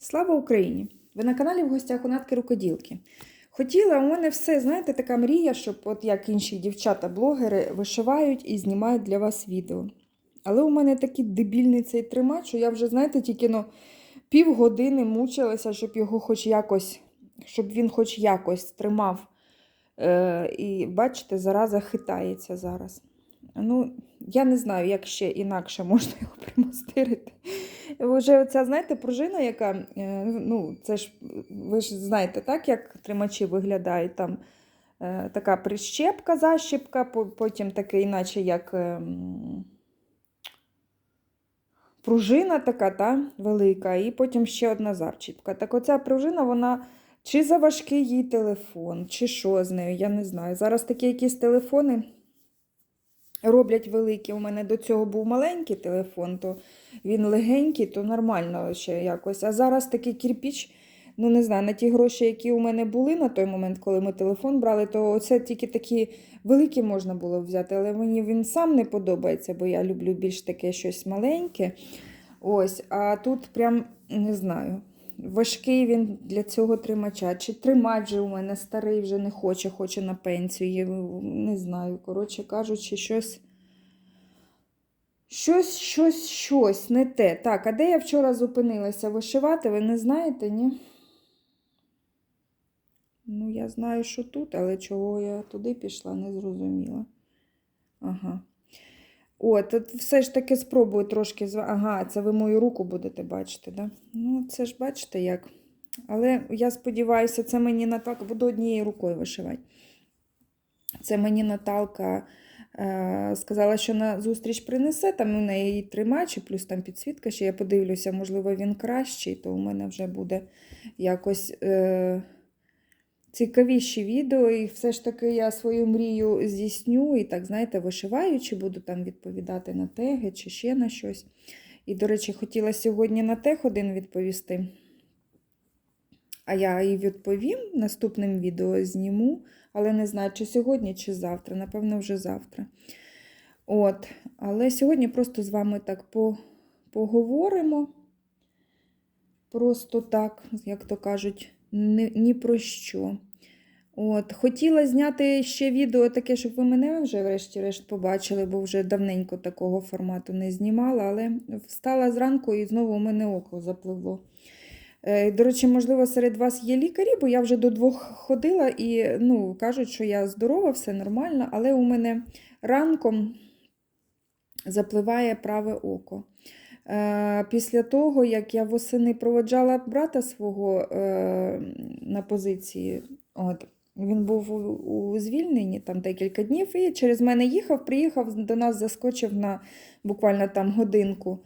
Слава Україні! Ви на каналі в гостях у Натки Рукоділки. Хотіла, у мене все, знаєте, така мрія, щоб, от як інші дівчата-блогери, вишивають і знімають для вас відео. Але у мене такий дебільний цей тримач, що я вже, знаєте, тільки ну, півгодини мучилася, щоб його хоч якось, щоб він хоч якось тримав. Е, і бачите, зараза хитається зараз. Ну, я не знаю, як ще інакше можна його примастирити. Вже оця, знаєте, пружина, яка, е, ну, це ж, ви ж знаєте, так, як тримачі виглядають. Там е, така прищепка, защіпка, потім таке, іначе як е, пружина така, та, велика, і потім ще одна завчіпка. Так оця пружина, вона чи заважкий їй телефон, чи що з нею, я не знаю. Зараз такі якісь телефони роблять великі. У мене до цього був маленький телефон, то він легенький, то нормально ще якось. А зараз такий кирпіч, ну не знаю, на ті гроші, які у мене були на той момент, коли ми телефон брали, то це тільки такі великі можна було взяти, але мені він сам не подобається, бо я люблю більш таке щось маленьке. Ось, а тут прям не знаю. Важкий він для цього тримача. Чи тримач же у мене старий вже не хоче, хоче на пенсію. Не знаю. Коротше кажучи, щось. Щось, щось, щось, не те. Так, а де я вчора зупинилася вишивати, ви не знаєте, ні? Ну, я знаю, що тут, але чого я туди пішла, не зрозуміла. Ага. От, от все ж таки спробую трошки. Ага, це ви мою руку будете бачити, да? Ну, це ж бачите як. Але я сподіваюся, це мені Наталка, буду однією рукою вишивати. Це мені Наталка е, сказала, що на зустріч принесе, там у неї і тримач, і плюс там підсвітка, ще я подивлюся, можливо, він кращий, то у мене вже буде якось е, цікавіші відео, і все ж таки я свою мрію здійсню, і так, знаєте, вишиваючи, буду там відповідати на теги чи ще на щось. І, до речі, хотіла сьогодні на тег один відповісти. А я і відповім наступним відео зніму, але не знаю, чи сьогодні, чи завтра. Напевно, вже завтра. От. Але сьогодні просто з вами так по, поговоримо. Просто так, як то кажуть, ні, ні про що. От. Хотіла зняти ще відео таке, щоб ви мене вже врешті-решт побачили, бо вже давненько такого формату не знімала, але встала зранку і знову у мене око запливло. Е, До речі, можливо, серед вас є лікарі, бо я вже до двох ходила і ну, кажуть, що я здорова, все нормально, але у мене ранком запливає праве око. Е, Після того, як я восени проводжала брата свого е, на позиції, от, він був у, звільненні там декілька днів, і через мене їхав, приїхав до нас, заскочив на буквально там годинку.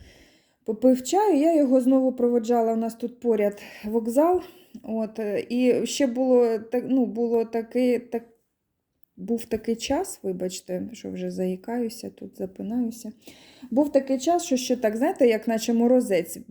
Попив чаю, я його знову проводжала. У нас тут поряд вокзал. От, і ще було, так, ну, було такий, так, був такий час, вибачте, що вже заїкаюся, тут запинаюся. Був такий час, що ще так, знаєте, як наче морозець е,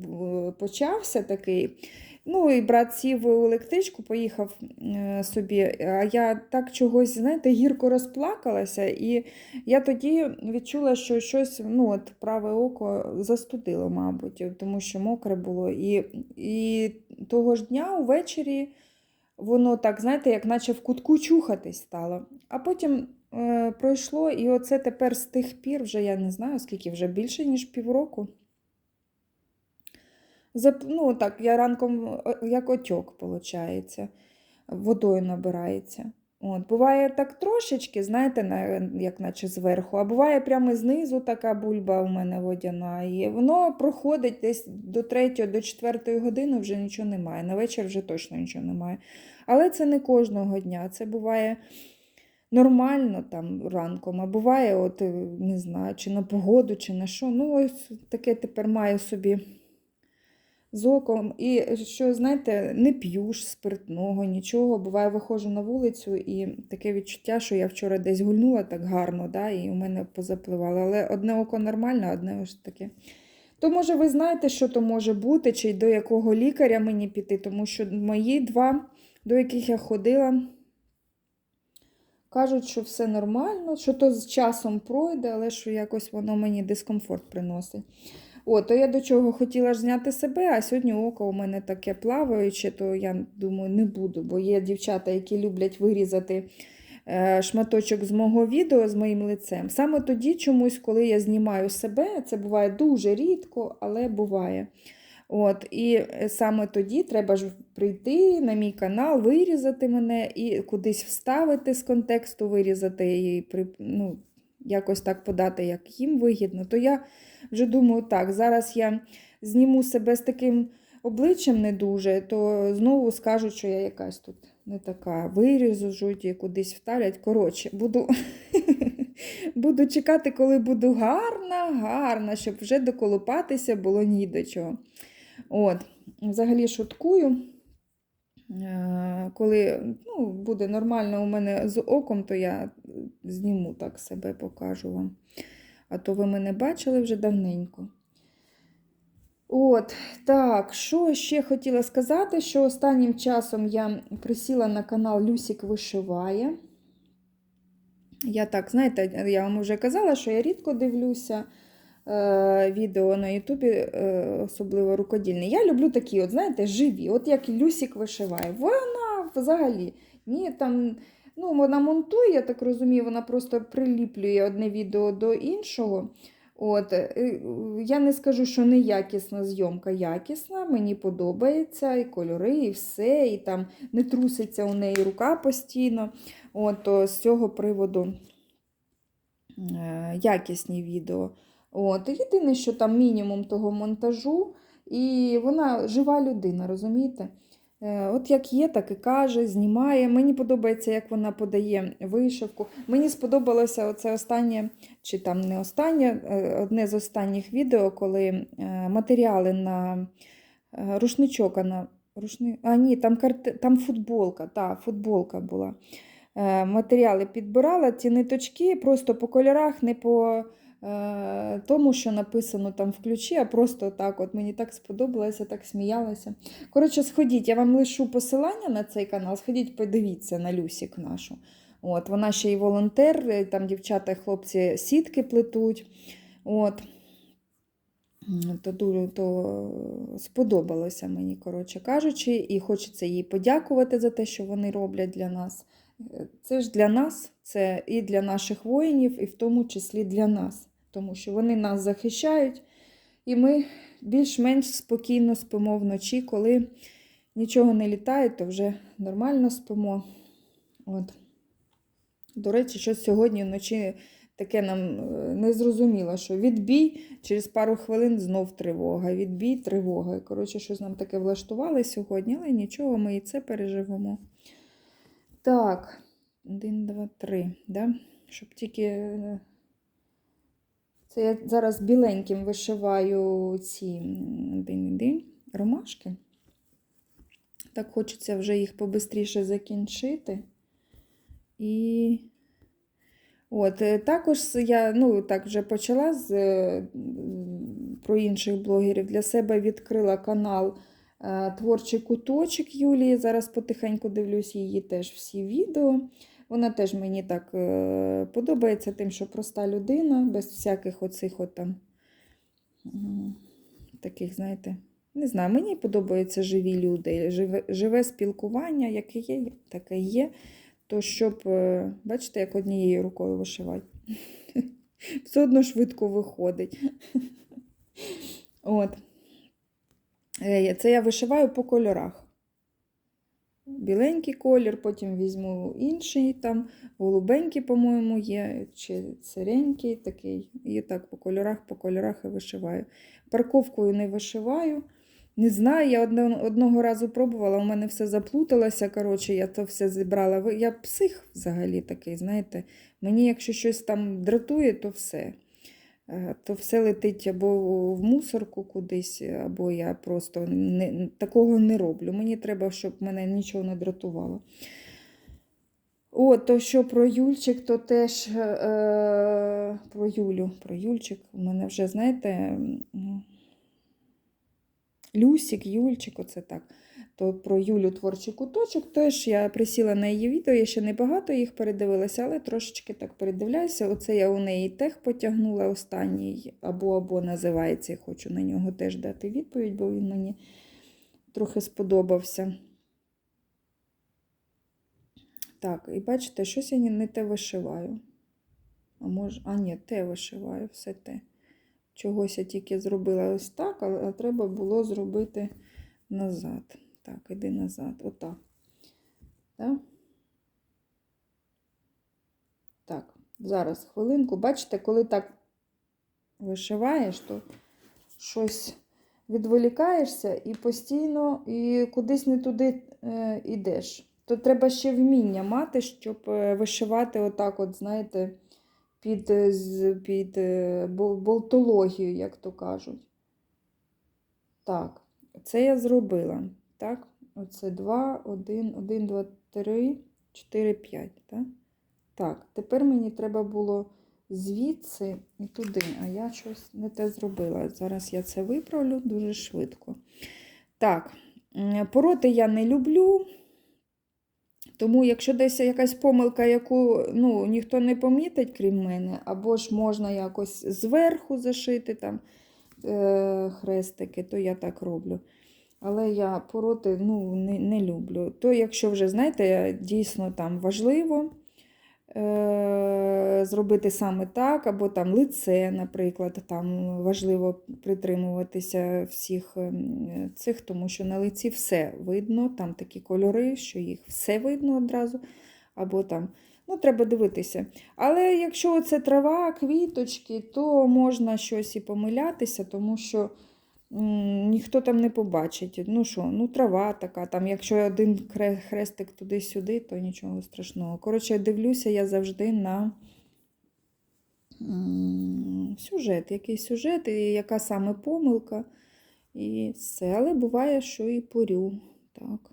почався такий. Ну, і брат сів у електричку, поїхав е, собі. А я так чогось, знаєте, гірко розплакалася, і я тоді відчула, що щось, ну, от праве око застудило, мабуть, тому що мокре було. І, і того ж дня увечері воно так, знаєте, як наче в кутку чухатись стало. А потім е, пройшло, і оце тепер з тих пір, вже я не знаю, скільки вже більше, ніж півроку. Зап... Ну, так, я ранком як отьок, виходить, водою набирається. От, буває так трошечки, знаєте, на, як наче зверху, а буває прямо знизу така бульба у мене водяна. І воно проходить десь до 3 до 4 години вже нічого немає. На вечір вже точно нічого немає. Але це не кожного дня. Це буває нормально там ранком, а буває, от, не знаю, чи на погоду, чи на що. Ну, ось таке тепер маю собі з оком. І що, знаєте, не п'ю ж спиртного, нічого. Буває, виходжу на вулицю і таке відчуття, що я вчора десь гульнула так гарно, да, і у мене позапливало. Але одне око нормальне, одне ось таке. То, може, ви знаєте, що то може бути, чи до якого лікаря мені піти, тому що мої два, до яких я ходила, кажуть, що все нормально, що то з часом пройде, але що якось воно мені дискомфорт приносить. О, то я до чого хотіла ж зняти себе, а сьогодні око у мене таке плаваюче, то я думаю, не буду, бо є дівчата, які люблять вирізати е, шматочок з мого відео з моїм лицем. Саме тоді, чомусь, коли я знімаю себе, це буває дуже рідко, але буває. От, І е, саме тоді треба ж прийти на мій канал, вирізати мене і кудись вставити з контексту, вирізати і ну, якось так подати, як їм вигідно. То я вже думаю, так, зараз я зніму себе з таким обличчям не дуже, то знову скажуть, що я якась тут не така. Виріжуть і кудись вставлять. Коротше, буду, буду чекати, коли буду гарна, гарна, щоб вже доколупатися було ні до чого. От, Взагалі шуткую. Е, Коли ну, буде нормально у мене з оком, то я зніму так себе, покажу вам. А то ви мене бачили вже давненько. От, так, що ще хотіла сказати, що останнім часом я присіла на канал Люсік Вишиває. Я так, знаєте, я вам вже казала, що я рідко дивлюся е, відео на Ютубі, е, особливо рукодільні. Я люблю такі, от, знаєте, живі, от як Люсік вишиває. Вона взагалі ні, там, ну, вона монтує, я так розумію, вона просто приліплює одне відео до іншого. От, е, Я не скажу, що неякісна зйомка якісна, мені подобається, і кольори, і все, і там не труситься у неї рука постійно. От, то З цього приводу е, якісні відео. От, Єдине, що там мінімум того монтажу, і вона жива людина, розумієте? Е, От як є, так і каже, знімає. Мені подобається, як вона подає вишивку. Мені сподобалося оце останнє, чи там не останнє, е, одне з останніх відео, коли е, матеріали на рушничок, на рушни... а ні, там карт... там футболка, та, футболка була. Матеріали підбирала, ті ниточки просто по кольорах, не по тому, що написано там в ключі, а просто так. От мені так сподобалося, так сміялася. Коротше, сходіть, я вам лишу посилання на цей канал, сходіть, подивіться на Люсік нашу. От, Вона ще й волонтер, е, там дівчата і хлопці сітки плетуть. От. То, дуже- то сподобалося мені, коротше кажучи, і хочеться їй подякувати за те, що вони роблять для нас. Е, Це ж для нас, це і для наших воїнів, і в тому числі для нас, тому що вони нас захищають, і ми більш-менш спокійно спимо вночі, коли нічого не літає, то вже нормально спимо. От. До речі, щось сьогодні вночі таке нам е, не зрозуміло, що відбій, через пару хвилин знов тривога, відбій, тривога. Коротше, щось нам таке влаштували сьогодні, але нічого, ми і це переживемо. Так, один, два, три. Да? Щоб тільки. Це я зараз біленьким вишиваю ці м, дин-дин, ромашки. Так хочеться вже їх побистріше закінчити. І от, е, також я ну, так вже почала з, е, про інших блогерів. Для себе відкрила канал е, Творчий куточок Юлії. Зараз потихеньку дивлюсь її теж всі відео. Вона теж мені так е, подобається тим, що проста людина, без всяких оцих от там таких, знаєте, не знаю, мені подобаються живі люди, живе, живе спілкування, яке є, таке є. То щоб, е, бачите, як однією рукою вишивати. Все одно швидко виходить. От. Е, Це я вишиваю по кольорах. Біленький колір, потім візьму інший, там голубенький, по-моєму, є, чи сиренький такий. І так по кольорах, по кольорах і вишиваю. Парковкою не вишиваю. Не знаю, я одного разу пробувала, у мене все заплуталося. Коротше, я то все зібрала. Я псих взагалі такий, знаєте. Мені, якщо щось там дратує, то все. Е, То все летить або в мусорку кудись, або я просто не, такого не роблю. Мені треба, щоб мене нічого не дратувало. О, то що про Юльчик, то теж е, про Юлю. Про Юльчик. У мене вже, знаєте, Люсік, Юльчик, оце так. То про Юлю творчий куточок. Теж я присіла на її відео, я ще не багато їх передивилася, але трошечки так передивляюся. Оце я у неї тех потягнула останній або-або називається. Я хочу на нього теж дати відповідь, бо він мені трохи сподобався. Так, і бачите, щось я не те вишиваю. А може, а ні, те вишиваю, все те. Чогось я тільки зробила ось так, але треба було зробити назад. Так, іди назад. Отак. Так? Так, зараз хвилинку. Бачите, коли так вишиваєш, то щось відволікаєшся і постійно і кудись не туди е, йдеш. То треба ще вміння мати, щоб е, вишивати отак, от, знаєте, під, е, під е, болтологію, як то кажуть. Так, це я зробила. Так, оце 2, 1, 1, 2, 3, 4, 5. Так? так, тепер мені треба було звідси і туди, а я щось не те зробила. Зараз я це виправлю дуже швидко. Так, пороти я не люблю. Тому, якщо десь якась помилка, яку ну, ніхто не помітить, крім мене, або ж можна якось зверху зашити там е, хрестики, то я так роблю. Але я пороти ну, не, не люблю. То, якщо вже, знаєте, дійсно там важливо е, зробити саме так, або там лице, наприклад, там важливо притримуватися всіх ем, цих, тому що на лиці все видно, там такі кольори, що їх все видно одразу. Або там, ну, треба дивитися. Але якщо це трава, квіточки, то можна щось і помилятися, тому що ніхто там не побачить. Ну що, ну трава така, там, якщо один хрестик туди-сюди, то нічого страшного. Коротше, дивлюся я завжди на сюжет, який сюжет, і яка саме помилка. І все. Але буває, що і порю. Так.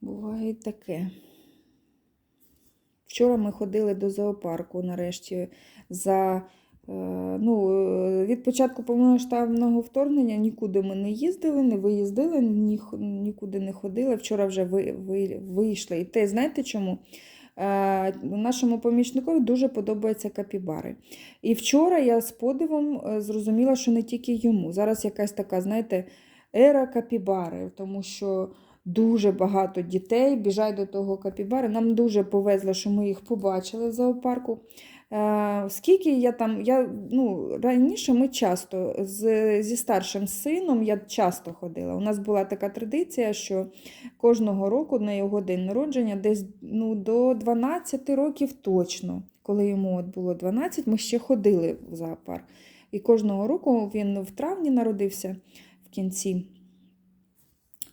Буває таке. Вчора ми ходили до зоопарку нарешті за. Е, Ну, е, від початку повномасштабного вторгнення нікуди ми не їздили, не виїздили, ні, нікуди не ходили. Вчора вже ви, ви, вийшли. І те, знаєте чому? Е, Нашому помічникові дуже подобаються капібари. І вчора я з подивом зрозуміла, що не тільки йому. Зараз якась така, знаєте, ера капібари, тому що дуже багато дітей біжать до того капібари. Нам дуже повезло, що ми їх побачили в зоопарку. Е, Скільки я там, я, ну, раніше ми часто з, зі старшим сином я часто ходила. У нас була така традиція, що кожного року на його день народження, десь ну, до 12 років точно, коли йому от було 12, ми ще ходили в зоопарк. І кожного року він в травні народився в кінці.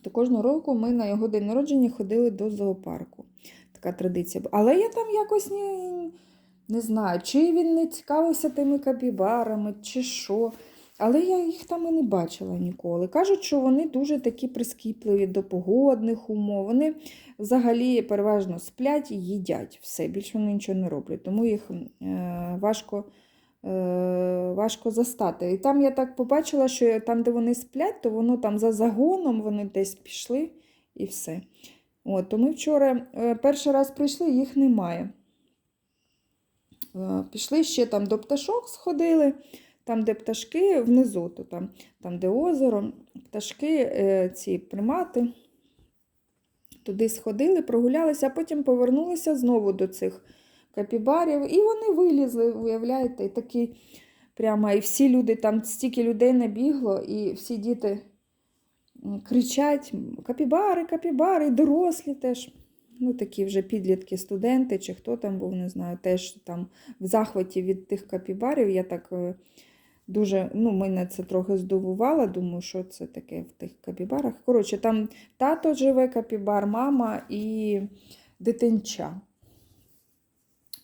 То кожного року ми на його день народження ходили до зоопарку. Така традиція. Але я там якось не знаю, чи він не цікавився тими капібарами, чи що. Але я їх там і не бачила ніколи. Кажуть, що вони дуже такі прискіпливі до погодних умов. Вони взагалі переважно сплять і їдять все, більше вони нічого не роблять. Тому їх е, важко, е, важко застати. І там я так побачила, що там, де вони сплять, то воно там за загоном вони десь пішли і все. От, то ми вчора е, перший раз прийшли, їх немає. Е, Пішли ще там до пташок сходили, там, де пташки внизу, то там, там де озеро, пташки, е, ці примати. Туди сходили, прогулялися, а потім повернулися знову до цих капібарів. І вони вилізли, уявляєте, і такі прямо, і всі люди, там стільки людей набігло, і всі діти кричать: капібари, капібари, дорослі теж. Ну, такі вже підлітки, студенти, чи хто там був, не знаю, теж там в захваті від тих капібарів. Я так е, дуже, ну, мене це трохи здивувало, думаю, що це таке в тих капібарах. Коротше, там тато живе, капібар, мама і дитинча.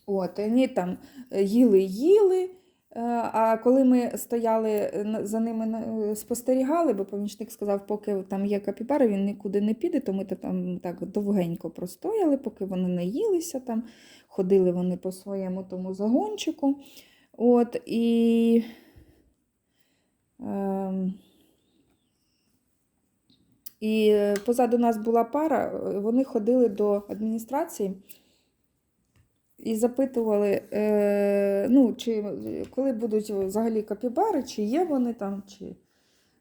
От, вони там е, їли-їли. Е, А коли ми стояли е, за ними спостерігали, бо помічник сказав, поки там є капібари, він нікуди не піде, то ми там так довгенько простояли, поки вони наїлися там, ходили вони по своєму тому загончику. От, і ем, І позаду нас була пара, вони ходили до адміністрації і запитували, е, ну, чи коли будуть взагалі капібари, чи є вони там, чи.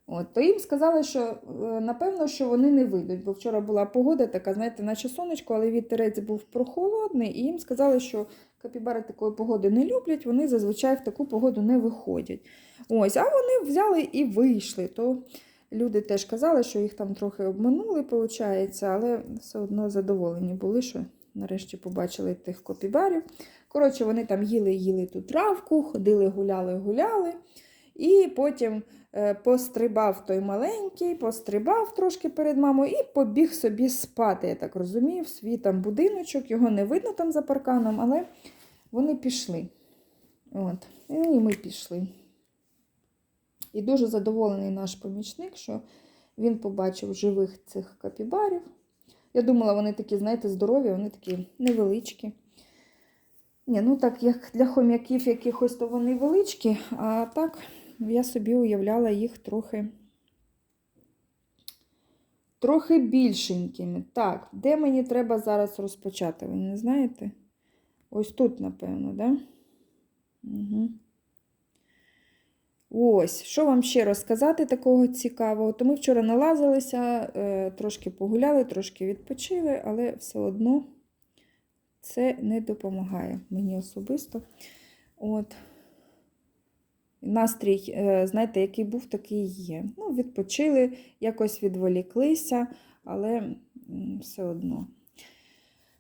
От, то їм сказали, що е, напевно, що вони не вийдуть, бо вчора була погода така, знаєте, наче сонечко, але вітерець був прохолодний, і їм сказали, що капібари такої погоди не люблять, вони зазвичай в таку погоду не виходять. Ось, а вони взяли і вийшли. То люди теж казали, що їх там трохи обминули, виходить, але все одно задоволені були, що нарешті побачили тих копібарів. Коротше, вони там їли-їли ту травку, ходили, гуляли, гуляли. І потім е, пострибав той маленький, пострибав трошки перед мамою і побіг собі спати, я так розумію, в свій там будиночок. Його не видно там за парканом, але вони пішли. От. І ми пішли. І дуже задоволений наш помічник, що він побачив живих цих капібарів. Я думала, вони такі, знаєте, здорові, вони такі невеличкі. Ні, ну так, як для хом'яків якихось, то вони величкі, а так я собі уявляла їх трохи трохи більшенькими. Так, де мені треба зараз розпочати? Ви не знаєте? Ось тут, напевно, да? Угу. Ось, що вам ще розказати такого цікавого? То ми вчора налазилися, е, трошки погуляли, трошки відпочили, але все одно це не допомагає мені особисто. От. Настрій, е, знаєте, який був, такий є. Ну, відпочили, якось відволіклися, але все одно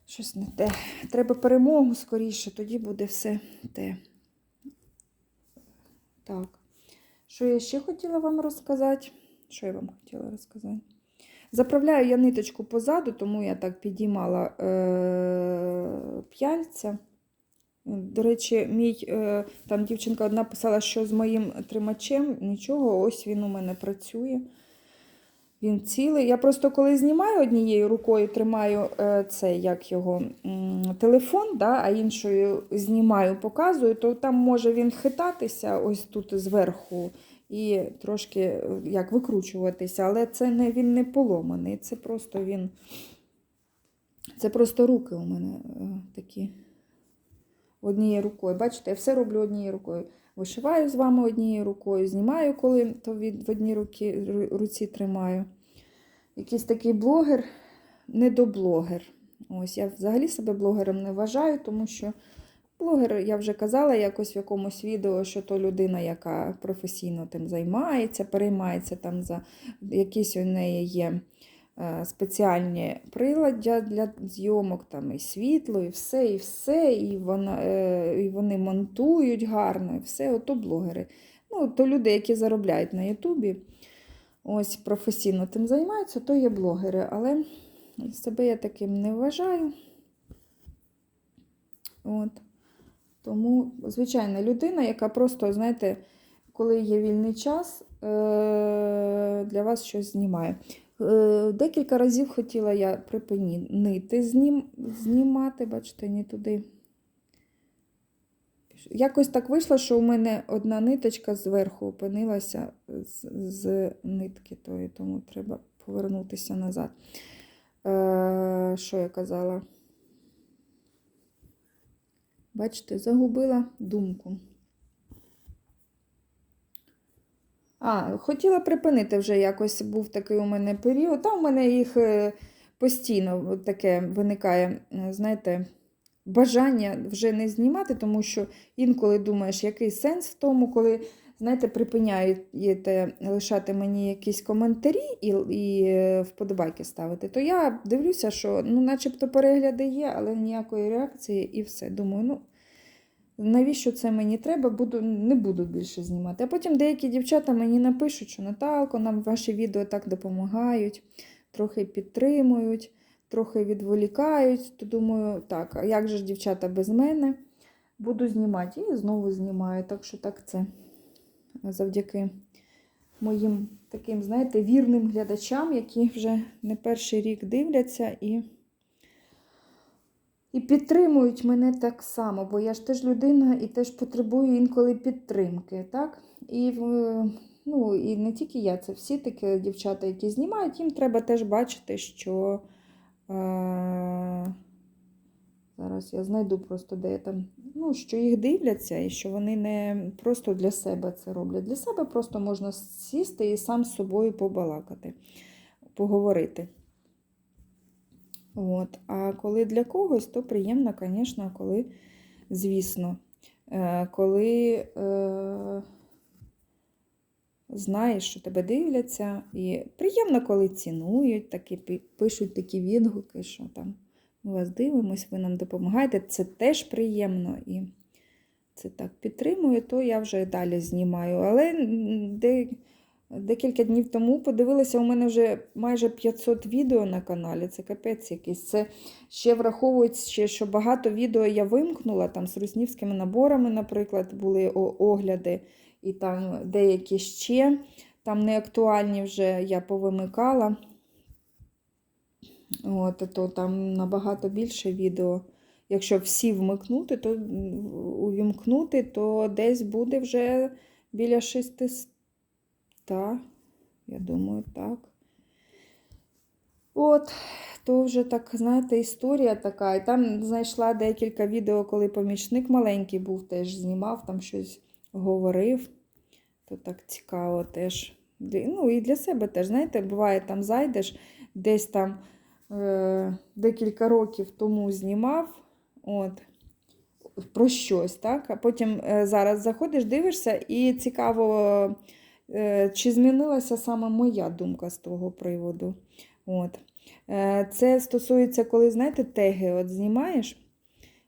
щось не те. Треба перемогу скоріше, тоді буде все те. Так. Що я ще хотіла вам розказати? Що я вам хотіла розказати? Заправляю я ниточку позаду, тому я так підіймала е- п'яльця. До речі, мій е, там дівчинка одна писала, що з моїм тримачем нічого, ось він у мене працює. Він цілий. Я просто коли знімаю однією рукою, тримаю е, цей, як його, телефон, да, а іншою знімаю, показую, то там може він хитатися ось тут зверху і трошки е, як викручуватися, але це не, він не поломаний. Це просто він. Це просто руки у мене е, такі однією рукою. Бачите, я все роблю однією рукою. Вишиваю з вами однією рукою, знімаю, коли то від, в одній руці, руці тримаю. Якийсь такий блогер, недоблогер. Ось, я взагалі себе блогером не вважаю, тому що блогер, я вже казала якось в якомусь відео, що то людина, яка професійно тим займається, переймається там за якісь у неї є е, спеціальні приладдя для зйомок, там і світло, і все, і все, і, вона, е, і вони монтують гарно, і все, ото блогери. Ну, то люди, які заробляють на Ютубі, ось професійно тим займаються, то є блогери. Але себе я таким не вважаю. От. Тому звичайна людина, яка просто, знаєте, коли є вільний час, е, для вас щось знімає. Е, Декілька разів хотіла я припинити знім, знімати, бачите, не туди. Якось так вийшло, що у мене одна ниточка зверху опинилася з, з нитки тої, тому треба повернутися назад. Е, що я казала? Бачите, загубила думку. А, хотіла припинити вже якось був такий у мене період. Та у мене їх е, постійно таке виникає, е, знаєте, бажання вже не знімати, тому що інколи думаєш, який сенс в тому, коли, знаєте, припиняєте лишати мені якісь коментарі і, і е, вподобайки ставити, то я дивлюся, що ну, начебто перегляди є, але ніякої реакції і все. Думаю, ну. Навіщо це мені треба, буду, не буду більше знімати. А потім деякі дівчата мені напишуть, що Наталко, нам ваші відео так допомагають, трохи підтримують, трохи відволікають. То думаю, так, а як же ж дівчата без мене? Буду знімати і знову знімаю. Так що так це завдяки моїм таким, знаєте, вірним глядачам, які вже не перший рік дивляться і. І підтримують мене так само, бо я ж теж людина і теж потребую інколи підтримки. так? І ну і не тільки я, це всі такі дівчата, які знімають, їм треба теж бачити, що. Е- Зараз я знайду просто де я там, ну, що їх дивляться, і що вони не просто для себе це роблять. Для себе просто можна сісти і сам з собою побалакати, поговорити. От. А коли для когось, то приємно, звісно, коли, звісно, е, коли е, знаєш, що тебе дивляться, і приємно, коли цінують, такі, пишуть такі відгуки, що там ми вас дивимось, ви нам допомагаєте. Це теж приємно і це так підтримує, то я вже далі знімаю. Але де, декілька днів тому подивилася, у мене вже майже 500 відео на каналі. Це капець якийсь. Це ще враховується, що багато відео я вимкнула, там з руснівськими наборами, наприклад, були огляди, і там деякі ще там не актуальні вже я повимикала. От, то там набагато більше відео. Якщо всі вмикнути, то увімкнути, то десь буде вже біля 600. Я думаю, так. От, то вже так, знаєте, історія така. І там знайшла декілька відео, коли помічник маленький був, теж знімав, там щось говорив. То так цікаво теж. Ну і для себе теж, знаєте, буває, там зайдеш, десь там декілька років тому знімав. От, про щось, так? А потім е, зараз заходиш, дивишся, і цікаво, е, чи змінилася саме моя думка з того приводу. От. Е, Це стосується, коли, знаєте, теги от знімаєш,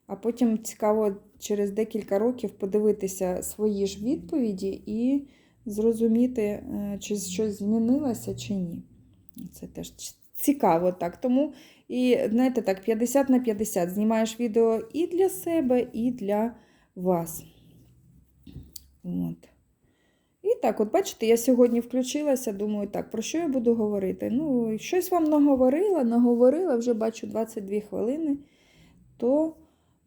а потім цікаво через декілька років подивитися свої ж відповіді і зрозуміти, е, чи щось змінилося, чи ні. Це теж цікаво так. Тому, і знаєте, так, 50 на 50 знімаєш відео і для себе, і для вас. От. І так, от бачите, я сьогодні включилася, думаю, так, про що я буду говорити? Ну, щось вам наговорила, наговорила, вже бачу 22 хвилини, то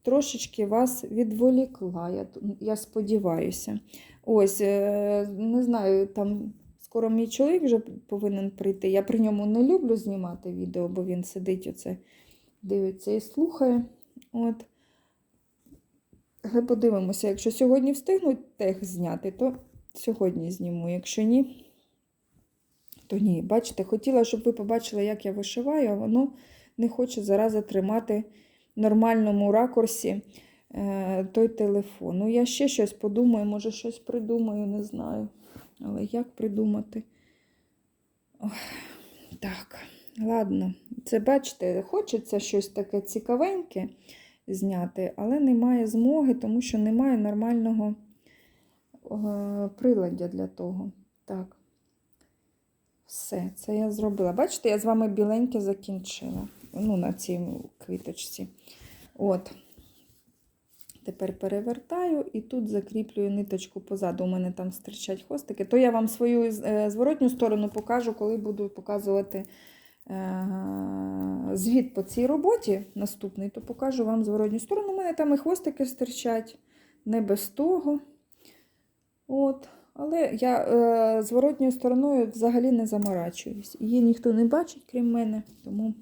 трошечки вас відволікла, я, я сподіваюся. Ось, е, не знаю, там скоро мій чоловік вже повинен прийти. Я при ньому не люблю знімати відео, бо він сидить оце, дивиться і слухає. От. Але подивимося, якщо сьогодні встигнуть тег зняти, то сьогодні зніму. Якщо ні, то ні. Бачите, хотіла, щоб ви побачили, як я вишиваю, а воно не хоче зараза тримати в нормальному ракурсі е, той телефон. Ну, я ще щось подумаю, може щось придумаю, не знаю. Але як придумати? Ох, так, ладно. Це, бачите, хочеться щось таке цікавеньке зняти, але немає змоги, тому що немає нормального е, приладдя для того. Так. Все, це я зробила. Бачите, я з вами біленьке закінчила. Ну, на цій квіточці. От. Тепер перевертаю і тут закріплюю ниточку позаду. У мене там стирчать хвостики. То я вам свою е, зворотню сторону покажу, коли буду показувати е, звіт по цій роботі наступний, то покажу вам зворотню сторону. У мене там і хвостики стирчать, не без того. От. Але я е, зворотньою стороною взагалі не заморачуюсь. Її ніхто не бачить, крім мене. Тому,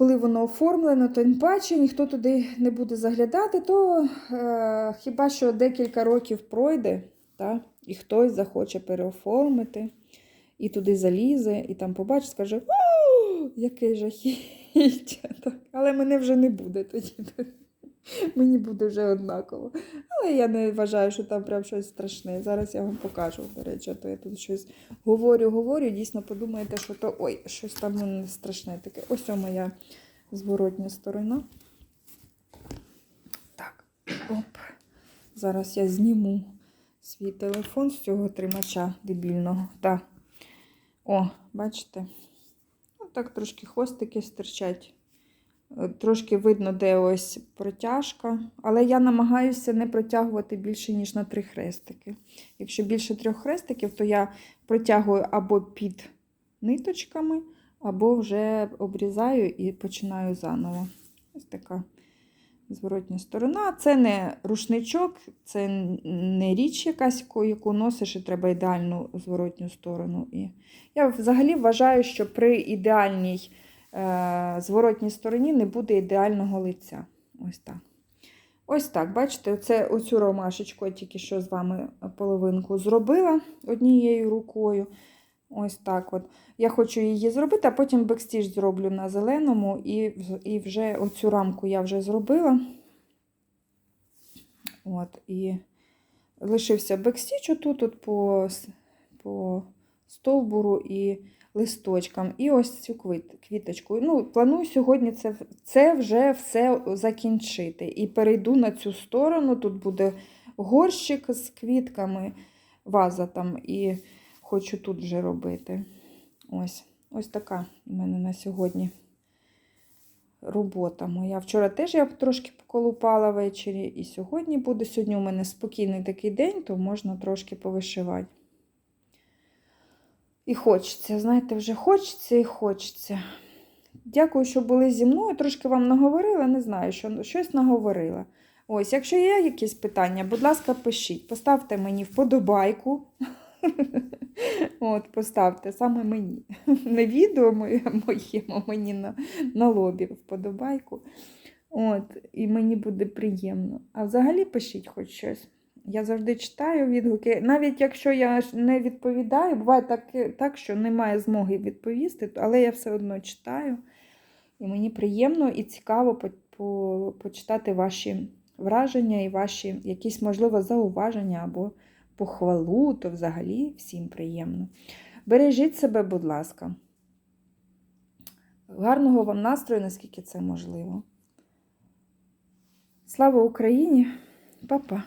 коли воно оформлено, то тим паче ніхто туди не буде заглядати, то е, хіба що декілька років пройде, та, і хтось захоче переоформити, і туди залізе, і там побачить, скаже: яке жахіття! Але мене вже не буде тоді. Мені буде вже однаково. Але я не вважаю, що там прям щось страшне. Зараз я вам покажу, до речі, а то я тут щось говорю, говорю. Дійсно подумаєте, що то ой, щось там не страшне таке. Ось о моя зворотня сторона. Так, оп. Зараз я зніму свій телефон з цього тримача дебільного. Так. О, бачите? Отак трошки хвостики стирчать. Трошки видно, де ось протяжка, але я намагаюся не протягувати більше, ніж на три хрестики. Якщо більше трьох хрестиків, то я протягую або під ниточками, або вже обрізаю і починаю заново. Ось така Зворотня сторона. Це не рушничок, це не річ якась, яку- носиш, і треба ідеальну зворотню сторону. І я взагалі вважаю, що при ідеальній зворотній стороні не буде ідеального лиця. Ось так. Ось так, бачите, оце, оцю ромашечку я тільки що з вами половинку зробила однією рукою. Ось так от. Я хочу її зробити, а потім бекстіж зроблю на зеленому, і, і вже оцю рамку я вже зробила. От, і лишився бекстіч отут от по, по стовбуру і листочкам. І ось цю квіт, квіточку. Ну, планую сьогодні це, це вже все закінчити. І перейду на цю сторону. Тут буде горщик з квітками, ваза там, і хочу тут вже робити. Ось, ось така у мене на сьогодні робота моя. Вчора теж я трошки поколупала ввечері, і сьогодні буде. Сьогодні у мене спокійний такий день, то можна трошки повишивати. І хочеться, знаєте, вже хочеться і хочеться. Дякую, що були зі мною. Трошки вам наговорила, не знаю, що щось наговорила. Ось, якщо є якісь питання, будь ласка, пишіть. Поставте мені вподобайку. От, поставте саме мені. Не відео моєму, мені на, на лобі вподобайку. От, і мені буде приємно. А взагалі пишіть хоч щось. Я завжди читаю відгуки. Навіть якщо я не відповідаю, буває так, так, що немає змоги відповісти, але я все одно читаю. І мені приємно і цікаво по, по, почитати ваші враження і ваші якісь, можливо, зауваження або похвалу, то взагалі всім приємно. Бережіть себе, будь ласка. Гарного вам настрою, наскільки це можливо. Слава Україні, Па-па!